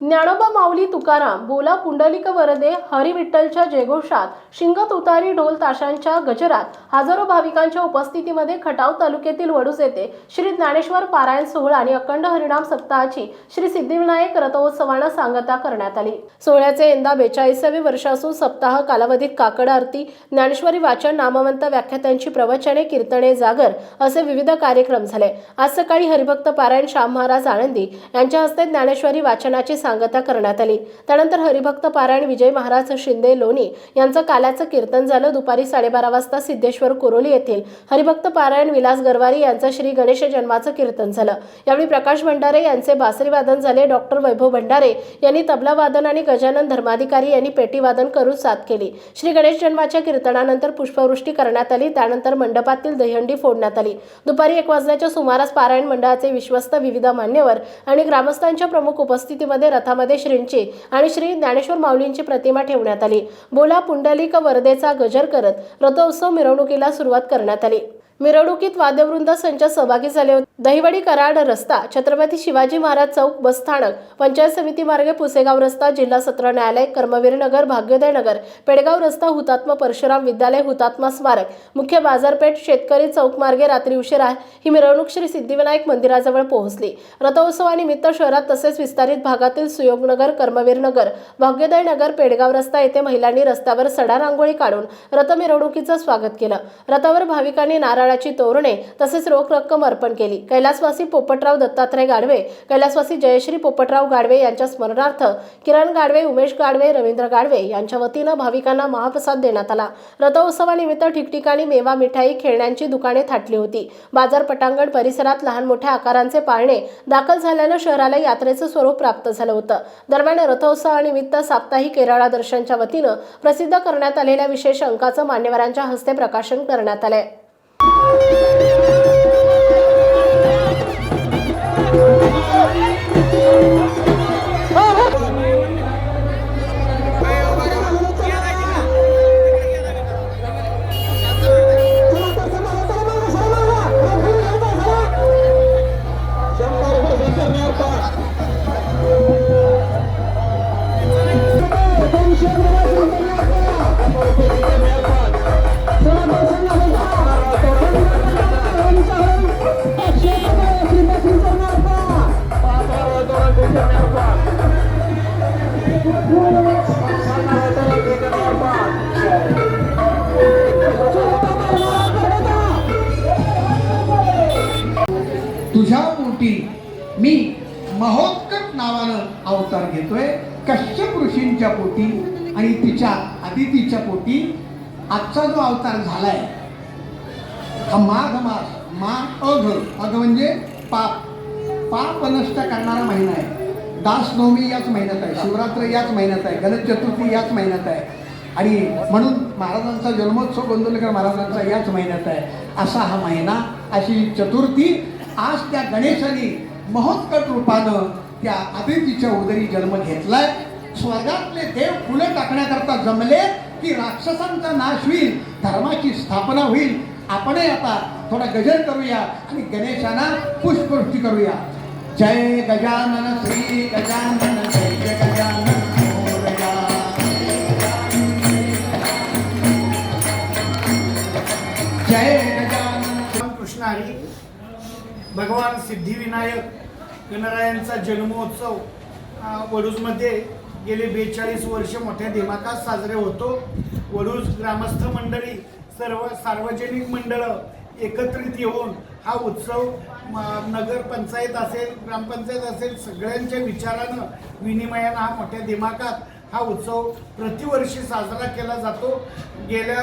ज्ञानोबा माऊली तुकाराम बोला पुंडलिक वरदे हरिविठ्ठलच्या जयघोषात शिंगत उतारी ढोल ताशांच्या गजरात. हजारो भाविकांच्या उपस्थितीमध्ये खटाव तालुक्यातील वडूस येथे श्री ज्ञानेश्वर पारायण सोहळा आणि अखंड हरिणाम सप्ताहाची श्री सिद्धिविनायक रथोत्सवानं सांगता करण्यात आली. सोहळ्याचे यंदा बेचाळीसावे वर्ष असून सप्ताह कालावधीत काकड आरती ज्ञानेश्वरी वाचन नामवंत व्याख्यात्यांची प्रवचने कीर्तने जागर असे विविध कार्यक्रम झाले. आज सकाळी हरिभक्त पारायण श्याम महाराज आनंदी यांच्या हस्ते ज्ञानेश्वरी वाचनाची सांगता करण्यात आली. त्यानंतर हरिभक्त पारायण विजय महाराज शिंदे लोणी यांचं काल्याचं कीर्तन झालं. दुपारी साडेबारा वाजता सिद्धेश्वर कोरोली येथील हरिभक्त पारायण विलास गरवारी यांचं श्री गणेश जन्माचं कीर्तन झालं. यावेळी प्रकाश भंडारे यांचे बासरी वादन झाले. डॉक्टर वैभव भंडारे यांनी तबला वादन आणि गजानन धर्माधिकारी यांनी पेटी वादन करून साथ केली. श्री गणेश जन्माच्या कीर्तनानंतर पुष्पवृष्टी करण्यात आली. त्यानंतर मंडपातील दहीहंडी फोडण्यात आली. दुपारी एक वाजण्याच्या सुमारास पारायण मंडळाचे विश्वस्त विविध मान्यवर आणि ग्रामस्थांच्या प्रमुख उपस्थितीमध्ये रथामध्ये श्रींची आणि श्री ज्ञानेश्वर माऊलींची प्रतिमा ठेवण्यात आली. बोला पुंडलिक वर्धेचा गजर करत रथोत्सव मिरवणुकीला सुरुवात करण्यात आली. मिरवणुकीत वाद्यवृंद संच सहभागी झाले होते. दहिवडी कराड रस्ता छत्रपती शिवाजी महाराज चौक बसस्थानक पंचायत समिती मार्गे पुसेगाव रस्ता जिल्हा सत्र न्यायालय कर्मवीर नगर भाग्योदय नगर पेडगाव रस्ता हुतात्मा परशुराम विद्यालय हुतात्मा स्मारक मुख्य बाजारपेठ शेतकरी चौक मार्गे रात्री उशिरा ही मिरवणूक श्री सिद्धिविनायक मंदिराजवळ पोहोचली. रथोत्सवानिमित्त शहरात तसेच विस्तारित भागातील सुयोगनगर कर्मवीर नगर भाग्योदय नगर पेडगाव रस्ता येथे महिलांनी रस्त्यावर सडा रांगोळी काढून रथ मिरवणुकीचं स्वागत केलं. रथावर भाविकांनी नारळाची तोरणे तसेच रोख रक्कम अर्पण केली. कैलासवासी पोपटराव दत्तात्रय गाडवे कैलासवासी जयश्री पोपटराव गाडवे यांच्या स्मरणार्थ किरण गाडवे उमेश गाडवे रवींद्र गाडवे यांच्या वतीनं भाविकांना महाप्रसाद देण्यात आला. रथोत्सवानिमित्त ठिकठिकाणी मेवा मिठाई खेळण्यांची दुकाने थाटली होती. बाजार पटांगण परिसरात लहान मोठ्या आकारांचे पाळणे दाखल झाल्यानं शहराला यात्रेचं स्वरूप प्राप्त झालं होतं. दरम्यान रथोत्सवानिमित्त साप्ताहिक केरळा दर्शनच्या वतीनं प्रसिद्ध करण्यात आलेल्या विशेष अंकाचं मान्यवरांच्या हस्ते प्रकाशन करण्यात आलंय. Thank तुझ्या पोटी मी महोत्कट नावानं अवतार घेतोय. कश्यप ऋषींच्या पोटी आणि तिच्या अदितीच्या पोटी. आजचा जो अवतार झालाय हा माघ मास माघ अघ अघ म्हणजे पाप. पाप नष्ट करणारा महिना आहे. दासनवमी याच महिन्यात आहे शिवरात्र याच महिन्यात आहे गणेश चतुर्थी याच महिन्यात आहे. आणि म्हणून महाराजांचा जन्मोत्सव गोंदवलेकर महाराजांचा याच महिन्यात आहे. असा हा महिना अशी चतुर्थी आज त्या गणेशाने महोत्कट रूपानं त्या अदितीच्या उदरी जन्म घेतलाय. स्वर्गातले देव फुलं टाकण्याकरता जमले की राक्षसांचा नाश होईल धर्माची स्थापना होईल. आपणही आता थोडा गजर करूया आणि गणेशांना पुष्पवृष्टी करूया. जय गजानन श्री गजानन जय गजानन जय गजानन। भगवान कृष्ण हरी भगवान सिद्धिविनायक गणरायांचा जन्मोत्सव वडूजमध्ये गेले बेचाळीस वर्ष मोठ्या दिमाखात साजरे होतो. वडूज ग्रामस्थ मंडळी सर्व सार्वजनिक मंडळं एकत्रित येऊन हा उत्सव म- नगर पंचायत असेल ग्रामपंचायत असेल सगळ्यांच्या विचारानं विनिमयानं हा मोठ्या दिमाखात हा उत्सव प्रतिवर्षी साजरा केला जातो. गेल्या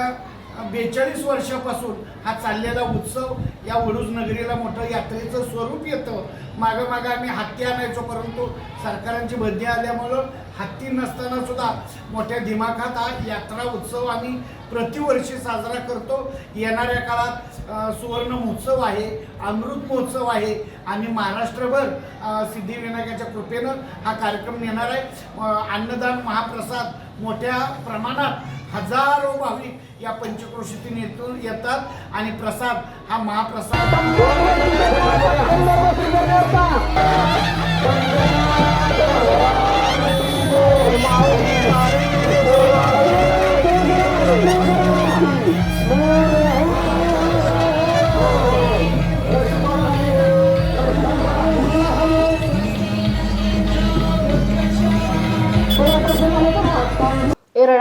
बेचाळीस वर्षापासून हा चाललेला उत्सव या वडूज नगरीला मोठं यात्रेचं स्वरूप येतं. मागं मागं आम्ही हत्ती आणायचो परंतु सरकारांची बंदी आल्यामुळं हत्ती नसताना सुद्धा मोठ्या दिमाखात हा यात्रा उत्सव आम्ही प्रतिवर्षी साजरा करतो. येणाऱ्या काळात सुवर्ण महोत्सव आहे अमृत महोत्सव आहे. आणि महाराष्ट्रभर सिद्धिविनायकाच्या कृपेनं हा कार्यक्रम नेणार आहे. अन्नदान महाप्रसाद मोठ्या प्रमाणात हजारो भाविक या पंचक्रोशीतून येतून येतात आणि प्रसाद हा महाप्रसाद.